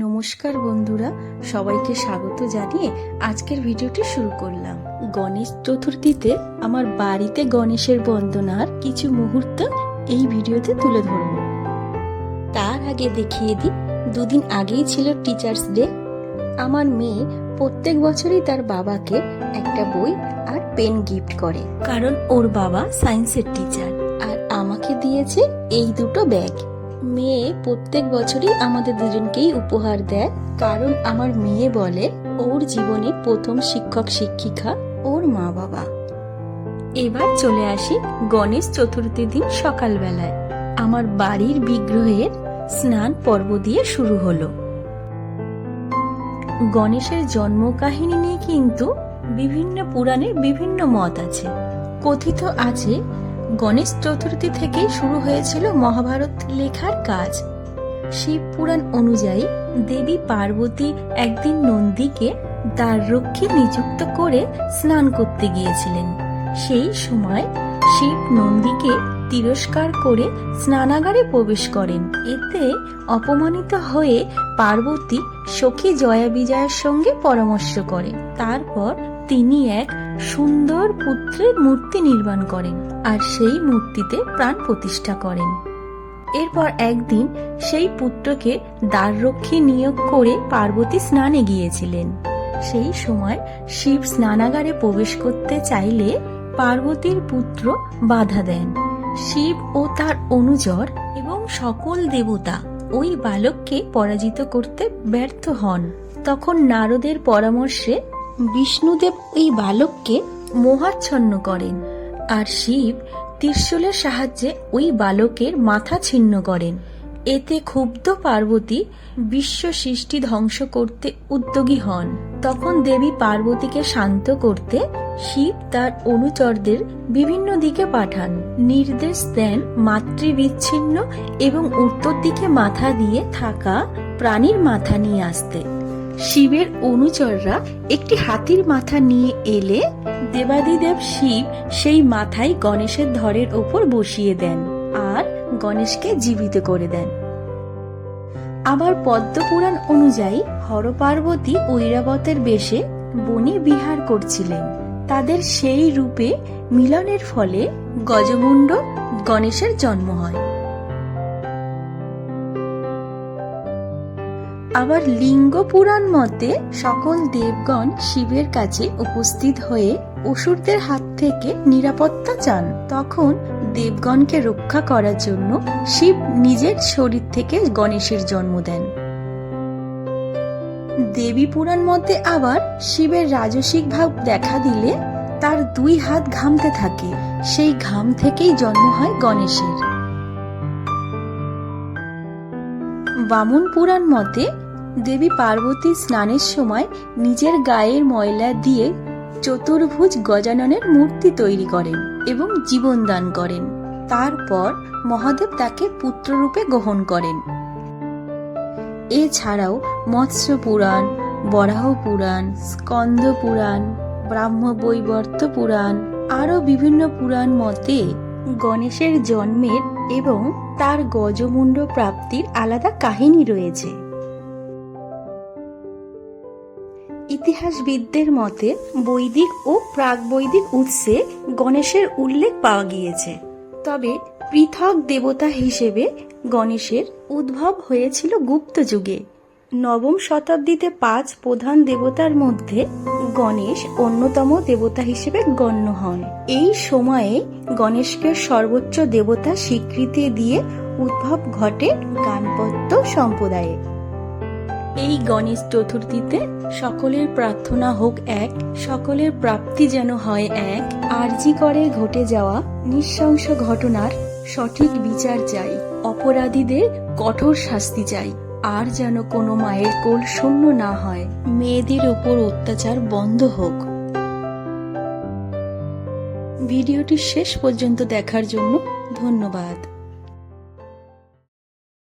নমস্কার বন্ধুরা, সবাইকে স্বাগত জানিয়ে আজকের ভিডিওটি শুরু করলাম। গণেশ চতুর্থীতে আমার বাড়িতে গণেশের বন্দনার কিছু মুহূর্ত এই ভিডিওতে তুলে ধরব। তার আগে দেখিয়ে দিই, দুদিন আগেই ছিল টিচার্স ডে আমার মেয়ে প্রত্যেক বছরই তার বাবাকে একটা বই আর পেন গিফট করে। কারণ ওর বাবা সায়েন্সের টিচার, আর আমাকে দিয়েছে এই দুটো ব্যাগ। মেয়ে প্রত্যেক বছরই আমাদের দুজনকেই উপহার দেয়। কারণ আমার মেয়ে বলে, ওর জীবনে প্রথম শিক্ষক শিক্ষিকা ওর মা বাবা। এবার চলে আসি গণেশ চতুর্থী দিন সকালবেলায়। আমার বাড়ির বিগ্রহের স্নান পর্ব দিয়ে শুরু হলো। গণেশের জন্ম কাহিনী নিয়ে কিন্তু বিভিন্ন পুরাণের বিভিন্ন মত আছে। কথিত আছে গণেশ চতুর্থী থেকেই শুরু হয়েছিল মহাভারত লেখার কাজ। শিব পুরাণ অনুযায়ী দেবী পার্বতী একদিন নন্দীকে তার দ্বাররক্ষী নিযুক্ত করে স্নান করতে গিয়েছিলেন। সেই সময় শিব নন্দীকে তিরস্কার করে স্নানাগারে প্রবেশ করেন। এতে অপমানিত হয়ে পার্বতী সখী জয়া বিজয়ের সঙ্গে পরামর্শ করেন। তারপর তিনি এক সুন্দর পুত্রের মূর্তি নির্মাণ করেন আর সেই মূর্তিতে প্রাণ প্রতিষ্ঠা করেন। এরপর একদিন সেই পুত্রকে দ্বাররক্ষী নিয়োগ করে পার্বতী স্নানে গিয়েছিলেন। সেই সময় শিব স্নানাগারে প্রবেশ করতে চাইলে পার্বতীর পুত্র বাধা দেন। শিব ও তার অনুজর এবং সকল দেবতা ওই বালককে পরাজিত করতে ব্যর্থ হন। তখন নারদের পরামর্শে বিষ্ণুদেব ওই বালককে মোহাচ্ছন্ন করেন আর শিব ত্রিশূলের সাহায্যে ওই বালকের মাথা ছিন্ন করেন। এতে ক্ষুব্ধ পার্বতী বিশ্ব সৃষ্টি ধ্বংস করতে উদ্যোগী হন। তখন দেবী পার্বতীকে শান্ত করতে শিব তার অনুচরদের বিভিন্ন দিকে পাঠান। নির্দেশ দেন মাতৃবিচ্ছিন্ন এবং উত্তর দিকে মাথা দিয়ে থাকা প্রাণীর মাথা নিয়ে আসতে। শিবের অনুচররা একটি হাতির মাথা নিয়ে এলে দেবাদিদেব শিব সেই মাথায় গণেশের ধরের ওপর বসিয়ে দেন আর গণেশকে জীবিত করে দেন। আবার পদ্মপুরাণ অনুযায়ী হরপার্বতী ঐরাবতের বেশে বনে বিহার করছিলেন। তাদের সেই রূপে মিলনের ফলে গজমুণ্ড গণেশের জন্ম হয়। আবার লিঙ্গ পুরাণ মতে সকল দেবগণ শিবের কাছে উপস্থিত হয়ে অসুরদের হাত থেকে নিরাপত্তা চান। তখন দেবগণকে রক্ষা করার জন্য শিব নিজের শরীর থেকে গণেশের জন্ম দেন। দেবী পুরাণ মতে আবার শিবের রাজসিক ভাব দেখা দিলে তার দুই হাত ঘামতে থাকে, সেই ঘাম থেকেই জন্ম হয় গণেশের। বামন পুরাণ মতে দেবী পার্বতী স্নানের সময় নিজের গায়ের ময়লা দিয়ে চতুর্ভুজ গজাননের মূর্তি তৈরি করেন। এবং জীবন দান করেন। তারপর মহাদেব তাকে পুত্ররূপে গ্রহণ করেন। এছাড়াও মৎস্য পুরাণ, বরাহ পুরাণ, স্কন্দ পুরাণ, ব্রাহ্ম বৈবর্ত পুরাণ, আরও বিভিন্ন পুরাণ মতে গণেশের জন্মের এবং তার গজমুণ্ড প্রাপ্তির আলাদা কাহিনী রয়েছে। ইতিহাসবিদদের মতে, বৈদিক ও প্রাক বৈদিক উৎসে গণেশের উল্লেখ পাওয়া গিয়েছে। তবে পৃথক দেবতা হিসেবে গণেশের উদ্ভব হয়েছিল গুপ্ত যুগে। নবম শতাব্দীতে পাঁচ প্রধান দেবতার মধ্যে গণেশ অন্যতম দেবতা হিসেবে গণ্য হন। এই সময়ে গণেশকে সর্বোচ্চ দেবতা স্বীকৃতি দিয়ে উদ্ভব ঘটে গানপত্য সম্প্রদায়ে। এই গণেশ চতুর্থীতে সকলের প্রার্থনা হোক এক, সকলের প্রাপ্তি যেন হয় এক, আরজি করে ঘটে যাওয়া নৃশংস ঘটনার সঠিক বিচার চাই, অপরাধীদের কঠোর শাস্তি চাই, আর যেন কোনো মায়ের কোল শূন্য না হয়। মেয়েদের উপর অত্যাচার বন্ধ হোক। ভিডিওটি শেষ পর্যন্ত দেখার জন্য ধন্যবাদ।